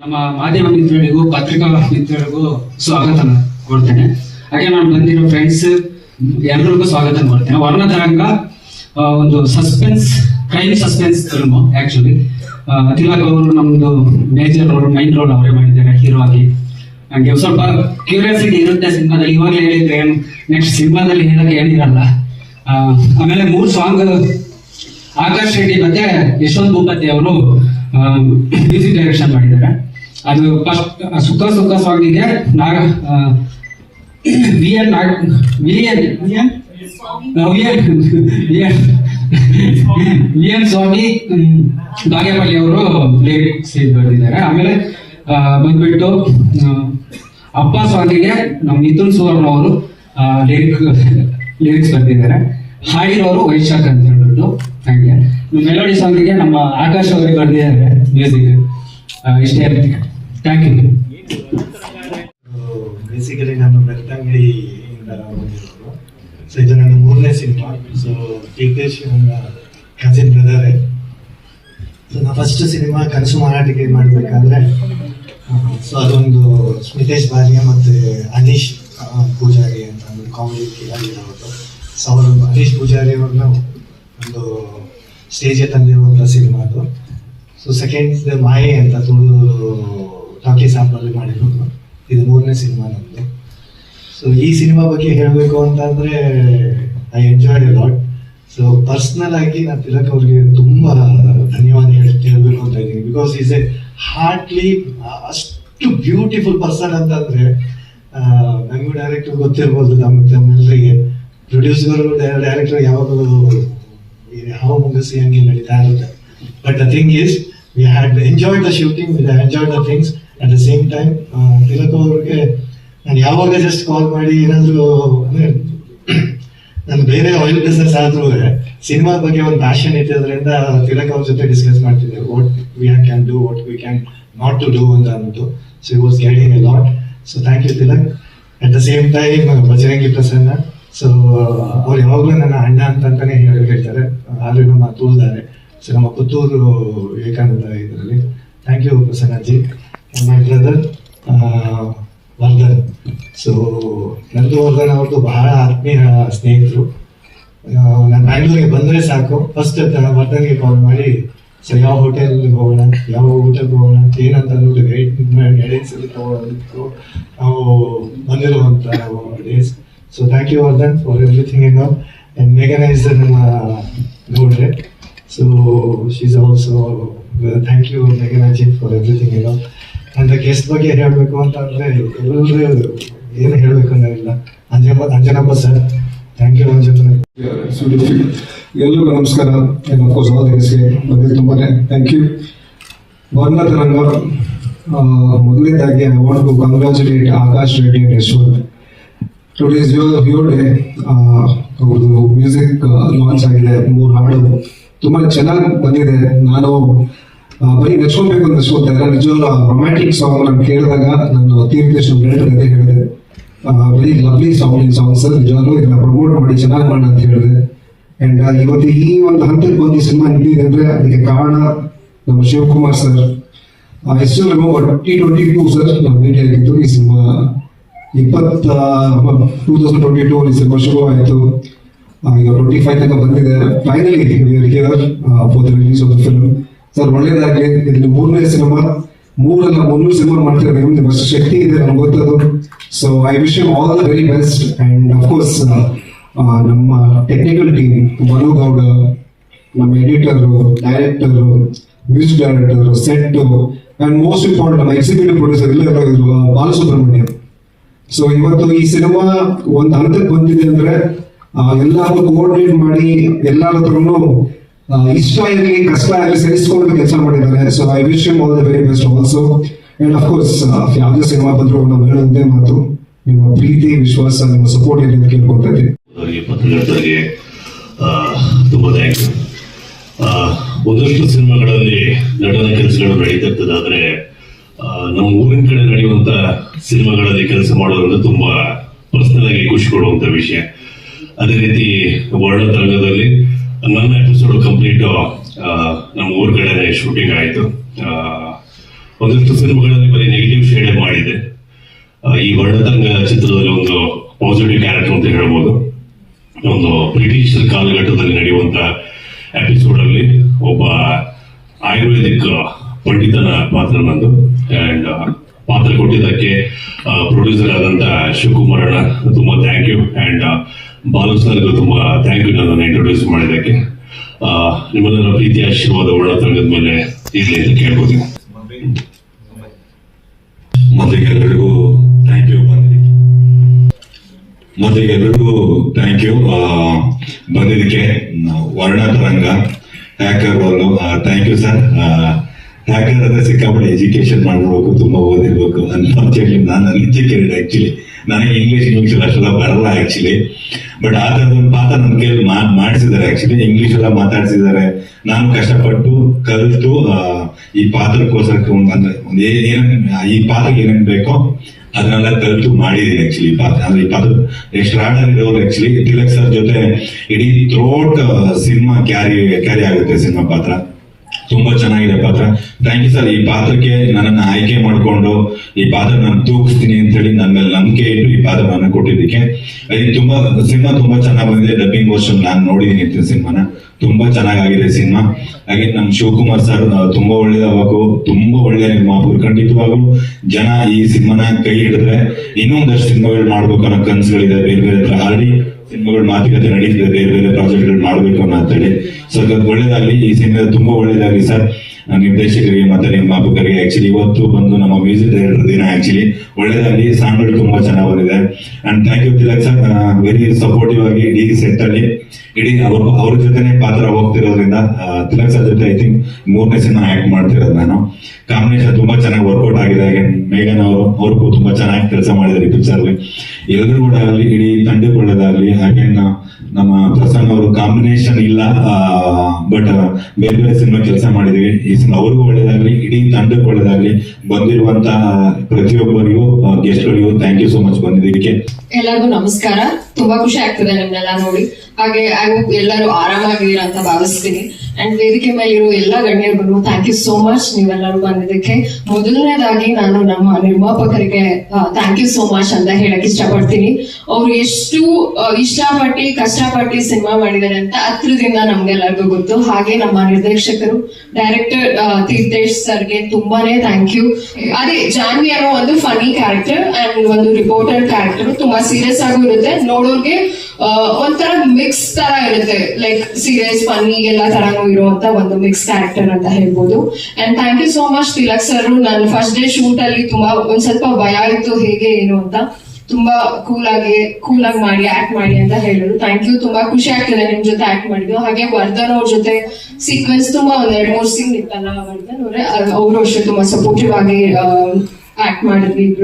ನಮ್ಮ ಮಾಧ್ಯಮ ಮಿತ್ರರಿಗೂ, ಪತ್ರಿಕಾ ಮಿತ್ರರಿಗೂ ಸ್ವಾಗತ ಕೊಡ್ತೇನೆ. ಹಾಗೆ ನಾನು ಬಂದಿರೋ ಫ್ರೆಂಡ್ಸ್ ಎಲ್ಲರಿಗೂ ಸ್ವಾಗತ ಕೊಡ್ತೇನೆ. ವರ್ಣ ತರಂಗ ಒಂದು suspense crime suspense film actually Tilak ಅವರು ನಮ್ದು ಮೇಜರ್ ರೋಲ್ ಮೈನ್ ರೋಲ್ ಅವರೇ ಮಾಡಿದ್ದಾರೆ ಹೀರೋ ಆಗಿ. ನನಗೆ ಸ್ವಲ್ಪ ಕ್ಯೂರಿಯಾಸಿಟಿ ಇರುತ್ತೆ ಸಿನಿಮಾದಲ್ಲಿ. ಇವಾಗಲೇ ಹೇಳಿದ್ರೆ ನೆಕ್ಸ್ಟ್ ಸಿನಿಮಾದಲ್ಲಿ ಹೇಳಕ್ಕೆ ಏನಿರಲ್ಲ. ಆಮೇಲೆ ಮೂರು ಸಾಂಗ್ ಆಕಾಶ್ ರೆಡ್ಡಿ ಮತ್ತೆ ಯಶವಂತ್ ಭೂಪತಿ ಅವರು ಮ್ಯೂಸಿಕ್ ಡೈರೆಕ್ಷನ್ ಮಾಡಿದ್ದಾರೆ. ಅದು ಫಸ್ಟ್ ಸುಖ ಸುಖ ಸಾಂಗಿಗೆ Naga V N Nag V N V N Swamy Bagepalli ಅವರು ಲಿರಿಕ್ಸ್ ಬರೆದಿದ್ದಾರೆ ಆಮೇಲೆ ಬಂದ್ಬಿಟ್ಟು ಅಪ್ಪ ಸ್ವಾಮಿಗೆ ನಮ್ಮ ಮಿಥುನ್ ಸುವರ್ಣ ಅವರು ಲಿರಿಕ್ ಲಿರಿಕ್ಸ್ ಬರೆದಿದ್ದಾರೆ ಹಾಡಿರೋರು ವೈಶಾಖ್ ಅಂತ ಹೇಳ್ಬಿಟ್ಟು, ಹಾಗೆ. ಮೆಲೋಡಿ ಸಾಂಗಿಗೆ ನಮ್ಮ ಆಕಾಶ್ ಅವರಿಗೆ ಬರೆದಿದ್ದಾರೆ ಮ್ಯೂಸಿಕ್. ಇಷ್ಟೇ ಥ್ಯಾಂಕ್ ಯು ಬೇಸಿಕಲಿ ನಾನು ಬೆಳ್ತಂಗಡಿಯಿಂದ ಬಂದಿರೋದು. ಸೊ ಇದು ನನ್ನ ಮೂರನೇ ಸಿನಿಮಾ ಸೊ ಟೀಕೇಶ್ ನನ್ನ ಕಸಿನ್ ಬ್ರದರೇ ಸೊ ನಾ ಫಸ್ಟ್ ಸಿನಿಮಾ ಕನಸು ಮಾರಾಟಿಕೆ ಮಾಡಬೇಕಾದ್ರೆ ಸೊ ಅದೊಂದು ಸ್ಮಿತೇಶ್ ಬಾರಿಯ ಮತ್ತು ಅನೀಶ್ ಪೂಜಾರಿ ಅಂತ ಒಂದು ಕಾಮಿಡಿ ಕಿಲಾಡಿರೋದು ಸೊ ಅವರು ಅನೀಶ್ ಪೂಜಾರಿ ಅವ್ರನ್ನ ಒಂದು ಸ್ಟೇಜಿಗೆ ತಂದಿರುವಂಥ ಸಿನಿಮಾ ಅದು. ಸೊ ಸೆಕೆಂಡ್ ಮಾಯೆ ಅಂತ ತುಳು ಟಾಕೀಸ್ ಸಾಂಬಲ್ಲಿ ಮಾಡಿರೋದು ಇದು ಮೂರನೇ ಸಿನಿಮಾ ನಮ್ಮದು ಸೊ ಈ ಸಿನಿಮಾ ಬಗ್ಗೆ ಹೇಳಬೇಕು ಅಂತಂದರೆ I enjoyed lot so personal ಆಗಿ ನಾನು ತಿಲಕ್ ಅವ್ರಿಗೆ ತುಂಬಾ ಧನ್ಯವಾದ ಹೇಳಬೇಕು ಅಂತ ಇದ್ದೀನಿ. ಬಿಕಾಸ್ ಈಸ್ ಎ ಹಾರ್ಟ್ಲಿ ಅಷ್ಟು ಬ್ಯೂಟಿಫುಲ್ ಪರ್ಸನ್ ಅಂತಂದರೆ ನನಗೂ ಡೈರೆಕ್ಟರ್ ಗೊತ್ತಿರ್ಬೋದು ನಮ್ಮ ತಮ್ಮೆಲ್ಲರಿಗೆ ಪ್ರೊಡ್ಯೂಸರ್ ಡೈರೆಕ್ಟರ್ ಯಾವಾಗಲೂ ಯಾವ ಮುಗಿಸಿ ಹಂಗೆ ನಡೀತಾ ಇರುತ್ತೆ. But the thing is we had enjoy the shooting we enjoy the things at the same time Tilak ಅವ್ರಿಗೆ ನಾನು ಯಾವಾಗ ಜಸ್ಟ್ ಕಾಲ್ ಮಾಡಿ ಏನಾದರೂ, ಅಂದರೆ, ನಾನು ಬೇರೆ ಆಯಿಲ್ ಬಿಸ್ನೆಸ್ ಆದ್ರೂ ಸಿನಿಮಾ ಬಗ್ಗೆ ಒಂದು ಪ್ಯಾಷನ್ ಇದ್ದಿದ್ರಿಂದ ತಿಲಕ್ ಅವ್ರ ಜೊತೆ ಡಿಸ್ಕಸ್ ಮಾಡ್ತಿದ್ದೆ. What we can do what we can not to do ಅಂತ ಅಂದ್ಬಿಟ್ಟು. So he was guiding a lot so thank you Tilak. At the same time Bajrangi Prasanna. So ಅವ್ರು ಯಾವಾಗಲೂ ನನ್ನ ಅಣ್ಣ ಅಂತ ಅಂತಾನೆ ಹೇಳಿ- ಹೇಳ್ತಾರೆ. ಆದ್ರೆ ನಮ್ಮ ತೂಲ್ದಾರೆ ಸೊ ನಮ್ಮ ಪುತ್ತೂರು ವಿವೇಕಾನಂದ ಇದರಲ್ಲಿ. Thank you Prasannaji my brother Vardhan so ನಂದು ವರ್ಧನ್ ಅವ್ರದ್ದು ಬಹಳ ಆತ್ಮೀಯ ಸ್ನೇಹಿತರು. ನಾನು ಬ್ಯಾಂಗ್ಳೂರಿಗೆ ಬಂದರೆ ಸಾಕು. ಫಸ್ಟ್ ವರ್ಧನ್ಗೆ ಕಾಲ್ ಮಾಡಿ, ಸರ್, ಯಾವ ಹೋಟೆಲ್ಗೆ ಹೋಗೋಣ? ಯಾವ ಹೋಟೆಲ್ಗೆ ಹೋಗೋಣ ಅಂತ ಏನಂತ ಅಂದ್ಬಿಟ್ಟು ಗೈಡ್ ಗೈಡೆನ್ಸ್ ಎಲ್ಲ ತಗೊಳ್ಳೋದಕ್ಕೆ ನಾವು ಬಂದಿರುವಂಥ days so thank you Vardhan for everything in and ಮೇಘನೈಸ್ ನಮ್ಮ ನೋಡ್ರೆ. So she's also thank you Meghanaji for everything in ಅಂತ ಗೆಸ್ಟ್ ಬಗ್ಗೆ ಹೇಳಬೇಕು ಅಂತ ಅಂದ್ರೆ ಎಲ್ಲರೂ ಏನು ಹೇಳಬೇಕು ಅನ್ನೋದಿಲ್ಲ Anjanappa Anjanappa sir thank you Anjana ಎಲ್ಲರಿಗೂ ನಮಸ್ಕಾರ. ಅಫ್ಕೋರ್ಸ್ ಆಲ್ ಬಗ್ಗೆ ತುಂಬಾನೇ ಥ್ಯಾಂಕ್ ಯು ವರ್ಣ ತರಂಗ ಮೊದಲನೇದಾಗಿ I want to congratulate Akash Reddy and Yashwant. Today's your day ಅವ್ರದ್ದು ಮ್ಯೂಸಿಕ್ ಲಾಂಚ್ ಆಗಿದೆ. ಮೂರು ಹಾಡು. ತುಂಬಾ ಚೆನ್ನಾಗಿ ಬಂದಿದೆ. ನಾನು ಬರೀ ನೆಚ್ಕೊಬೇಕು ಅಂತ ಸೋತ ಇಲ್ಲ ನಿಜವಾಗ್ಲೂ ರೊಮ್ಯಾಂಟಿಕ್ ಸಾಂಗ್ ನಾನು ಕೇಳಿದಾಗ ನಾನು ತೀರ್ಥೇಶ್ ಡೈರೆಕ್ಟರ್ ಅದೇ ಹೇಳಿದೆ. ವೆರಿ ಲವ್ಲಿ ಸಾಂಗ್ ಈ ಸಾಂಗ್ಸ್ ನಿಜವಾಗ್ಲೂ ಇದನ್ನ ಪ್ರಮೋಟ್ ಮಾಡಿ, ಚೆನ್ನಾಗಿ ಮಾಡೋಣ ಅಂತ ಹೇಳಿದೆ. ಅಂಡ್ ಇವತ್ತು ಈ ಒಂದು ಹಂತಕ್ಕೆ ಬಂದು ಸಿನಿಮಾ ನಿಂತಿದೆ ಅಂದ್ರೆ ಅದಕ್ಕೆ ಕಾರಣ ನಮ್ಮ ಶಿವಕುಮಾರ್ ಸರ್ ಎಷ್ಟು remember twenty twenty two sir ನಾವು ಭೇಟಿ ಆಗಿದ್ದು ಈ ಸಿನಿಮಾ ಇಪ್ಪತ್ತ ಟೂ ತೌಸಂಡ್ ಟ್ವೆಂಟಿ ಟೂ ಈ ಸಿನಿಮಾ ಶುರು ಆಯಿತು ಈಗ ಟ್ವೆಂಟಿ ಫೈವ್ ತನಕ ಬಂದಿದೆ. Finally for release of the film sir, ಒಳ್ಳೇದಾಗ್ಲಿ ಇದು ಮೂರನೇ ಸಿನಿಮಾ, ಮೂರಲ್ಲ ಮುನ್ನೂರು ಸಿನಿಮಾ ಮಾಡ್ತಿರೋದು ನಿಮ್ದು ಅಷ್ಟು ಶಕ್ತಿ ಇದೆ, ನಮ್ಗೆ ಗೊತ್ತದು. So I wish you all the very best and of course ನಮ್ಮ ಟೆಕ್ನಿಕಲ್ ಟೀಮ್ ಮನು ಗೌಡ, ನಮ್ಮ editor director music director set and most important ನಮ್ಮ ಎಕ್ಸಿಕ್ಯೂಟಿವ್ ಪ್ರೊಡ್ಯೂಸರ್ ಎಲ್ಲರೂ ಇರೋದು ಬಾಲಸುಬ್ರಹ್ಮಣ್ಯ. ಸೊ ಇವತ್ತು ಈ ಸಿನಿಮಾ ಒಂದು ಹಂತಕ್ಕೆ ಬಂದಿದೆ ಅಂದ್ರೆ ಎಲ್ಲಾರು ಕೋಆರ್ಡಿನೇಟ್ ಮಾಡಿ ಎಲ್ಲರ ಹತ್ರನು ಇಷ್ಟ ಆಗಲಿ ಕಷ್ಟ ಸರಿಸ್ಕೊಂಡು ಕೆಲಸ ಮಾಡಿದ್ದಾರೆ. So I wish you all the very best also and of course ಯಾವುದೇ ಸಿನಿಮಾ ಬಂದರೂ ನಾವು ಹೇಳೋದೇ ಮಾತು. ನಿಮ್ಮ ಪ್ರೀತಿ, ವಿಶ್ವಾಸ, ನಿಮ್ಮ ಸಪೋರ್ಟ್ ಇರಲಿ ಕೇಳ್ಕೊತಾ ಇದ್ದೀನಿ. ಪತ್ರಕರ್ತರಿಗೆ ತುಂಬ ಯು ಒಂದಷ್ಟು ಸಿನಿಮಾಗಳಲ್ಲಿ ನಟನ ಕೆಲಸಗಳು ನಡೀತಿರ್ತದೆ ಆದರೆ ಆದ್ರೆ ನಮ್ಮ ಊರಿನ ಕಡೆ ನಡೆಯುವಂತ ಸಿನಿಮಾಗಳಲ್ಲಿ ಕೆಲಸ ಮಾಡೋದ್ರಿಂದ ತುಂಬಾ ಪರ್ಸನಲ್ ಆಗಿ ಖುಷಿ ಕೊಡುವಂತ ವಿಷಯ. ಅದೇ ರೀತಿ ವರ್ಣತರಂಗದಲ್ಲಿ ನನ್ನ ಎಪಿಸೋಡ್ ಕಂಪ್ಲೀಟ್ ನಮ್ಮ ಊರುಗಳೇ ಶೂಟಿಂಗ್ ಆಯಿತು. ಒಂದಷ್ಟು ಸಿನಿಮಾಗಳಲ್ಲಿ ಬರೀ ನೆಗೆಟಿವ್ ಶೇಡ್ ಮಾಡಿದೆ. ಈ ವರ್ಣತಂಗ ಚಿತ್ರದಲ್ಲಿ ಒಂದು ಪಾಸಿಟಿವ್ ಕ್ಯಾರೆಕ್ಟರ್ ಅಂತ ಹೇಳ್ಬೋದು. ಒಂದು ಬ್ರಿಟಿಷ್ ಕಾಲಘಟ್ಟದಲ್ಲಿ ನಡೆಯುವಂತ ಎಪಿಸೋಡ್ ಅಲ್ಲಿ ಒಬ್ಬ ಆಯುರ್ವೇದಿಕ್ ಪಂಡಿತನ ಪಾತ್ರ ನಂದು ಅಂಡ್ ಪಾತ್ರ ಕೊಟ್ಟಿದ್ದಕ್ಕೆ ಪ್ರೊಡ್ಯೂಸರ್ ಆದಂತ ಶಿವಕುಮಾರ್ ಅಣ್ಣ ತುಂಬಾ ಥ್ಯಾಂಕ್ ಯು ಅಂಡ್ ಬಾಲು ಸರ್ಗೂ ತುಂಬಾ ಥ್ಯಾಂಕ್ ಯು ನನ್ನನ್ನು ಇಂಟ್ರೊಡ್ಯೂಸ್ ಮಾಡಿದ್ದಕ್ಕೆ. ನಿಮ್ಮೆಲ್ಲರ ಪ್ರೀತಿ ಆಶೀರ್ವಾದ ವರ್ಣತಂಗದ ಮೇಲೆ ಇಲ್ಲಿ ಅಂತ ಕೇಳ್ಬೋದು ಮೊದಲಿಗೆ ಎಲ್ಲರಿಗೂ ಥ್ಯಾಂಕ್ ಯು ಬಂದಿದ್ದಕ್ಕೆ. ಮೊದಲಿಗೆ ಎಲ್ಲರಿಗೂ ಥ್ಯಾಂಕ್ ಯು ಬಂದಿದ್ದಕ್ಕೆ ವರ್ಣ ತರಂಗ ಹ್ಯಾಕರ್ ಒಂದು ಥ್ಯಾಂಕ್ ಯು ಸರ್ ಹ್ಯಾಕರ್ ಅಂದ್ರೆ ಸಿಕ್ಕಾಪಟ್ಟೆ ಎಜುಕೇಶನ್ ಮಾಡ್ಬೇಕು ತುಂಬಾ ಓದಿರ್ಬೇಕು. ಹೇಳಿ ನಾನು ಅನ್ಎಜುಕೇಟೆಡ್ ಆಕ್ಚುಲಿ ನನಗೆ ಇಂಗ್ಲೀಷ್ ಇಂಗ್ಲೀಷ್ ಅಷ್ಟೆಲ್ಲ ಬರಲ್ಲ ಆಕ್ಚುಲಿ ಬಟ್ ಆ ಥರದ ಒಂದು ಪಾತ್ರ ನನ್ನ ಕೈಯಲ್ಲಿ ಮಾಡಿಸಿದ್ದಾರೆ ಆಕ್ಚುಲಿ ಇಂಗ್ಲೀಷ್ ಎಲ್ಲ ಮಾತಾಡ್ಸಿದ್ದಾರೆ. ನಾನು ಕಷ್ಟಪಟ್ಟು ಕಲಿತು ಈ ಪಾತ್ರಕ್ಕೋಸ್ಕರ ಅಂದ್ರೆ ಒಂದು ಏನೇನ್, ಈ ಪಾತ್ರಕ್ಕೆ ಏನೇನು ಬೇಕೋ ಅದನ್ನೆಲ್ಲ ಕಲಿತು ಮಾಡಿದೀನಿ ಆಕ್ಚುಲಿ ಪಾತ್ರ, ಅಂದ್ರೆ ಈ ಪಾತ್ರ ಎಕ್ಸ್ಟ್ರಾಡನರಿ ಇರೋರು ಆಕ್ಚುಲಿ ತಿಲಕ್ ಸರ್ ಜೊತೆ ಇಡೀ ಥ್ರೋಟ್ ಸಿನಿಮಾ ಕ್ಯಾರಿ ಕ್ಯಾರಿ ಆಗುತ್ತೆ ಸಿನಿಮಾ ಪಾತ್ರ. ತುಂಬಾ ಚೆನ್ನಾಗಿದೆ ಪಾತ್ರ. ಥ್ಯಾಂಕ್ ಯು ಸರ್ ಈ ಪಾತ್ರಕ್ಕೆ ನನ್ನನ್ನು ಆಯ್ಕೆ ಮಾಡಿಕೊಂಡು, ಈ ಪಾತ್ರ ನಾನು ತೂಗಿಸ್ತೀನಿ ಅಂತ ಹೇಳಿ ನನ್ನ ಮೇಲೆ ನಂಬಿಕೆ ಇಟ್ಟು ಈ ಪಾತ್ರವನ್ನು ಕೊಟ್ಟಿದ್ದಕ್ಕೆ. ಇದು ತುಂಬಾ, ಸಿನಿಮಾ ತುಂಬಾ ಚೆನ್ನಾಗಿ ಬಂದಿದೆ. ಡಬ್ಬಿಂಗ್ ವರ್ಷನ್ ನಾನು ನೋಡಿದೀನಿ ಸಿನಿಮಾನ. ತುಂಬಾ ಚೆನ್ನಾಗಿದೆ ಸಿನಿಮಾ. ಹಾಗೆ ನಮ್ ಶಿವಕುಮಾರ್ ಸರ್ ತುಂಬಾ ಒಳ್ಳೇದಾಗಬೇಕು ತುಂಬಾ ಒಳ್ಳೆ ನಿರ್ಮಾಪಕರು. ಖಂಡಿತವಾಗೂ ಜನ ಈ ಸಿನಿಮಾನ ಕೈ ಹಿಡಿದ್ರೆ ಇನ್ನೊಂದಷ್ಟು ಸಿನಿಮಾಗಳು ಮಾಡ್ಬೇಕು ಅನ್ನೋ ಕನಸುಗಳಿದೆ. ಬೇರೆ ಬೇರೆ ಹತ್ರ ಆಲ್ರೆಡಿ ಸಿನಿಮಾಗಳು ಮಾತುಕತೆ ನಡೀತಿದೆ, ಬೇರೆ ಬೇರೆ ಪ್ರಾಜೆಕ್ಟ್ಗಳು ಮಾಡಬೇಕು ಅನ್ನೋ ಅಂತೇಳಿ ಸೊ ಅದು ಒಳ್ಳೇದಾಗ್ಲಿ, ಈ ಸಿನಿಮಾ ತುಂಬಾ ಒಳ್ಳೇದಾಗ್ಲಿ ಸರ್. ನಿರ್ದೇಶಕರಿಗೆ ಮತ್ತೆ ನಿರ್ಮಾಪಕರಿಗೆ ಆಕ್ಚುಲಿ ಇವತ್ತು ಬಂದು ನಮ್ಮ ಮ್ಯೂಸಿಕ್ ಡೈರೆಕ್ಟರ್ ದಿನ ಆಕ್ಚುಲಿ ಸಾಂಗ್ ಸಾಂಗ್ಗಳು ತುಂಬಾ ಚೆನ್ನಾಗಿ ಬಂದಿದೆ. And thank you Tilak sir very supportive ಆಗಿ ಇಡೀ ಸೆಟ್ ಅಲ್ಲಿ ಇಡೀ ಅವರು, ಅವ್ರ ಜೊತೆನೆ ಪಾತ್ರ ಹೋಗ್ತಿರೋದ್ರಿಂದ ತಿಲಕ್ ಸರ್ ಜೊತೆ ಐ ಥಿಂಕ್ ಮೂರನೇ ಸಿನಿಮಾ ಆಕ್ಟ್ ಮಾಡ್ತಿರೋದು ನಾನು. ಕಾಂಬಿನೇಷನ್ ತುಂಬಾ ಚೆನ್ನಾಗಿ ವರ್ಕೌಟ್ ಆಗಿದೆ. ಹಾಗೆ ಮೇಘನ್ ಅವರು, ಅವ್ರಿಗೂ ತುಂಬಾ ಚೆನ್ನಾಗಿ ಕೆಲಸ ಮಾಡಿದ್ದಾರೆ ಪಿಕ್ಚರ್ ಅಲ್ಲಿ. ಎಲ್ಲರೂ ಕೂಡ ಆಗಲಿ ಇಡೀ ತಂಡಕ್ಕೆ ಒಳ್ಳೇದಾಗ್ಲಿ. ಹಾಗೆ ನಮ್ಮ ಪ್ರಸಂಗ ಅವರು ಕಾಂಬಿನೇಷನ್ ಇಲ್ಲ ಬಟ್ ಬೇರೆ ಬೇರೆ ಸಿನಿಮಾ ಕೆಲಸ ಮಾಡಿದ್ವಿ. ಈ ಸಿನಿಮಾ ಅವ್ರಿಗೂ ಒಳ್ಳೇದಾಗ್ಲಿ, ಇಡೀ ತಂಡಕ್ಕೆ ಒಳ್ಳೇದಾಗ್ಲಿ. ಬಂದಿರುವಂತ ಪ್ರತಿಯೊಬ್ಬರಿಗೂ ಗೆಸ್ಟ್ಗಳಿಗೂ ಥ್ಯಾಂಕ್ ಯು ಸೋ ಮಚ್ ಬಂದಿದ್ದಕ್ಕೆ. ಎಲ್ಲರಿಗೂ ನಮಸ್ಕಾರ. ತುಂಬಾ ಖುಷಿ ಆಗ್ತದೆ ನಿಮ್ನೆಲ್ಲ ನೋಡಿ. ಹಾಗೆ ಐ ಹೋಪ್ ಎಲ್ಲರೂ ಆರಾಮಾಗಿದ್ದೀರಾ ಅಂತ ಭಾವಿಸ್ತೀನಿ. ಅಂಡ್ ವೇದಿಕೆ ಮೇಲಿರೋ ಎಲ್ಲ ಗಣ್ಯರುಗಳು ಥ್ಯಾಂಕ್ ಯು ಸೋ ಮಚ್ ನೀವೆಲ್ಲರೂ ಬಂದಿದ್ದಕ್ಕೆ. ಮೊದಲನೇದಾಗಿ ನಾನು ನಮ್ಮ ನಿರ್ಮಾಪಕರಿಗೆ ಥ್ಯಾಂಕ್ ಯು ಸೋ ಮಚ್ ಅಂತ ಹೇಳಕ್ ಇಷ್ಟಪಡ್ತೀನಿ. ಅವ್ರು ಎಷ್ಟು ಇಷ್ಟಪಟ್ಟು, ಕಷ್ಟಪಟ್ಟು ಸಿನಿಮಾ ಮಾಡಿದ್ದಾರೆ ಅಂತ ಹತ್ರದಿಂದ ನಮ್ಗೆಲ್ಲರಿಗೂ ಗೊತ್ತು. ಹಾಗೆ ನಮ್ಮ ನಿರ್ದೇಶಕರು ಡೈರೆಕ್ಟರ್ ತೀರ್ಥೇಶ್ ಸರ್ಗೆ ತುಂಬಾನೇ ಥ್ಯಾಂಕ್ ಯು ಅದೇ, ಜಾನ್ವಿ ಅನ್ನೋ ಒಂದು ಫನಿ ಕ್ಯಾರೆಕ್ಟರ್ ಅಂಡ್ ಒಂದು ರಿಪೋರ್ಟರ್ ಕ್ಯಾರೆಕ್ಟರ್ ತುಂಬಾ ಸೀರಿಯಸ್ ಆಗೂ ಇರುತ್ತೆ. ನೋಡೋರ್ಗೆ ಒಂಥರ ಮಿಕ್ಸ್ ತರ ಇರುತ್ತೆ. ಲೈಕ್ ಸೀರಿಯಸ್ ಫನ್ನಿ ಎಲ್ಲ ತರಾನು ಇರುವಂತ ಒಂದು ಮಿಕ್ಸ್ ಕ್ಯಾರೆಕ್ಟರ್ ಅಂತ ಹೇಳ್ಬೋದು. And thank you so much Tilak sir ನಾನು ಫಸ್ಟ್ ಡೇ ಶೂಟ್ ಅಲ್ಲಿ ತುಂಬಾ ಒಂದ್ ಸ್ವಲ್ಪ ಭಯ ಇತ್ತು, ಹೇಗೆ, ಏನು ಅಂತ. ತುಂಬಾ ಕೂಲ್ ಆಗಿ ಕೂಲ್ ಆಗಿ ಮಾಡಿ ಆಕ್ಟ್ ಮಾಡಿ ಅಂತ ಹೇಳಿದ್ರು. ಥ್ಯಾಂಕ್ ಯು ತುಂಬಾ ಖುಷಿ ಆಗ್ತದೆ ನಿಮ್ ಜೊತೆ ಆಕ್ಟ್ ಮಾಡಿದ್ದು. ಹಾಗೆ ವರ್ಧನ್ ಅವ್ರ ಜೊತೆ ಸೀಕ್ವೆನ್ಸ್ ತುಂಬಾ ಒಂದ್ ಎರಡ್ ಮೂರ್ ಸೀನ್ ಇತ್ತಲ್ಲ, ವರ್ಧನ್ ಅವ್ರೆ ಅವರು ಅಷ್ಟೇ ತುಂಬಾ ಸಪೋರ್ಟಿವ್ ಆಗಿ ಆಕ್ಟ್ ಮಾಡಿದ್ವಿ ಇಬ್ರು